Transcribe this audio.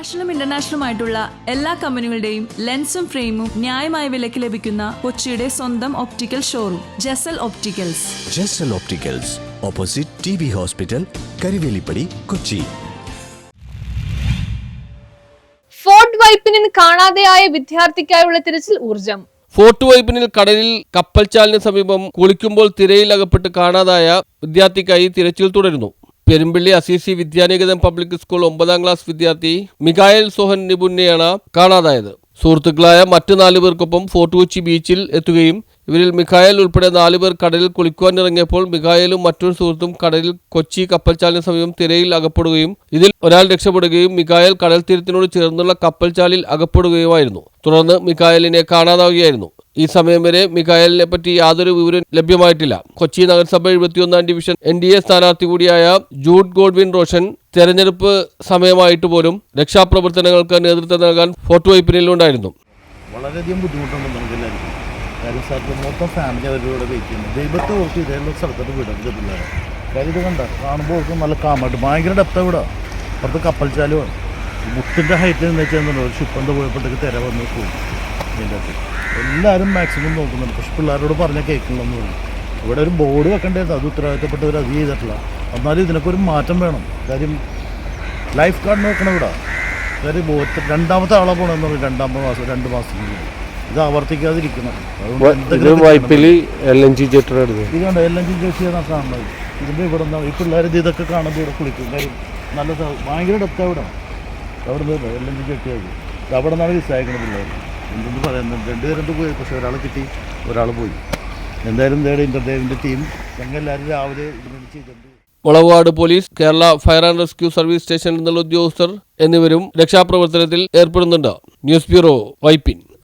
നാഷണലും ഇന്റർനാഷണലും ആയിട്ടുള്ള എല്ലാ കമ്പനികളുടെയും ലെൻസും ഫ്രെയിമും ന്യായമായ വിലയ്ക്ക് ലഭിക്കുന്ന കൊച്ചിയുടെ സ്വന്തം optical showroom Jasal opticals Jasal opticals opposite T B hospital Karivelippady Kochi Fort വൈപ്പിനിൽ കാണാതെയായ വിദ്യാർത്ഥിക്കായുള്ള തിരച്ചിൽ ഊർജം ഫോർട്ട് വൈപ്പിനിൽ കടലിൽ കപ്പൽച്ചാലിന് സമീപം കുളിക്കുമ്പോൾ തിരയിൽ അകപ്പെട്ട് കാണാതായ വിദ്യാർത്ഥിക്കായി തിരച്ചിൽ തുടരുന്നു. Perumpilly Assisi Vidyanikethan public school ഒമ്പതാം ക്ലാസ് വിദ്യാർത്ഥി മികായൽ സോഹൻ നിബുന്നെയാണ് കാണാതായത്. സുഹൃത്തുക്കളായ മറ്റു നാലു പേർക്കൊപ്പം ഫോർട്ട് കൊച്ചി ബീച്ചിൽ എത്തുകയും ഇവരിൽ മിഖായൽ ഉൾപ്പെടെ നാലുപേർ കടലിൽ കുളിക്കുവാൻ ഇറങ്ങിയപ്പോൾ മിഖായലും മറ്റൊരു സുഹൃത്തും കടലിൽ കൊച്ചി കപ്പൽച്ചാലിന് സമീപം തിരയിൽ അകപ്പെടുകയും ഇതിൽ ഒരാൾ രക്ഷപ്പെടുകയും മിഖായൽ കടൽ തീരത്തിനോട് ചേർന്നുള്ള കപ്പൽച്ചാലിൽ അകപ്പെടുകയുമായിരുന്നു. തുടർന്ന് മിഖായലിനെ കാണാതാവുകയായിരുന്നു. ഈ സമയം വരെ മിഖായലിനെ പറ്റി യാതൊരു വിവരവും ലഭ്യമായിട്ടില്ല. കൊച്ചി നഗരസഭ എഴുപത്തിയൊന്നാം ഡിവിഷൻ എൻ ഡി എ സ്ഥാനാർത്ഥി കൂടിയായ ജൂഡ് ഗോഡ്വിൻ റോഷൻ തെരഞ്ഞെടുപ്പ് സമയമായിട്ട് പോലും രക്ഷാപ്രവർത്തനങ്ങൾക്ക് നേതൃത്വം നൽകാൻ ഫോർട്ട് വൈപ്പിനിലുണ്ടായിരുന്നു. വളരെയധികം ബുദ്ധിമുട്ടുണ്ട് നമുക്ക് എല്ലാവർക്കും കാര്യം സ്ഥലത്ത് മൊത്തം ഫാമിലി അവരുടെ വെയിറ്റ് ചെയ്യുന്നു. ദൈവത്തെ ഓർത്ത് ഇതേപോലെ സ്ഥലത്തോട്ട് വിടരുത് പിള്ളേരെ കാര്യം ഇത് കണ്ട കാണുമ്പോൾ ഓർക്കും നല്ല കാമായിട്ട് ഭയങ്കര ഡെപ്ത ഇവിടെ. അപ്പുറത്ത് കപ്പൽ ചാലോ മുത്തിന്റെ ഹൈറ്റ് എന്ന് വെച്ചാൽ ഒരു ഷിപ്പന്ത പോയപ്പോഴത്തേക്ക് തിര വന്ന് പോകും ഇതിന്റെ അകത്ത്. എല്ലാവരും മാക്സിമം നോക്കുന്നുണ്ട്. പക്ഷെ പിള്ളേരോട് പറഞ്ഞാൽ കേൾക്കണമെന്ന് പറഞ്ഞു. ഇവിടെ ഒരു ബോർഡ് വെക്കേണ്ടത് അത് ഉത്തരവാദിത്തപ്പെട്ടവർ അത് ചെയ്തിട്ടില്ല. എന്നാലും ഇതിനൊക്കെ ഒരു മാറ്റം വേണം. കാര്യം ലൈഫ് ഗാർഡ് നോക്കണം ഇവിടെ. കാര്യം രണ്ടാമത്തെ ആളെ പോകണമെന്ന് പറഞ്ഞു. രണ്ടാമത്തെ മാസം രണ്ട് മാസത്തിന് ഇത് ആവർത്തിക്കാതിരിക്കണം ഇത് എൽ എൻ ജി ജെറ്റർ ഇത് കണ്ടോ കാണുന്നത് ഇതിന്റെ ഇവിടെ നിന്ന് ഈ പിള്ളേർ ഇത് ഇതൊക്കെ കാണുമ്പോൾ ഇവിടെ കുളിക്കും. കാര്യം നല്ല. ഭയങ്കര ഡെപ്ത് അവിടെ. അവിടെ നിന്ന് എൽ എൻ ജി കെട്ടിയാക്കി അവിടെ നിന്നാണ് വിസായിക്കുന്നത് പിള്ളേർ എന്തെന്ന് പറയുന്നത് രണ്ടുപേരും പോയി. പക്ഷെ ഒരാൾ കിട്ടി ഒരാൾ പോയി. എന്തായാലും നേടെ ഇന്റർദേവിന്റെ ടീം ഞങ്ങൾ എല്ലാവരും രാവിലെ ചെയ്തിട്ടുണ്ട്. Mulavad police Kerala fire and rescue service സ്റ്റേഷനിൽ നിന്നുള്ള ഉദ്യോഗസ്ഥർ എന്നിവരും രക്ഷാപ്രവർത്തനത്തിൽ ഏർപ്പെടുന്നുണ്ട്. News bureau Vypin.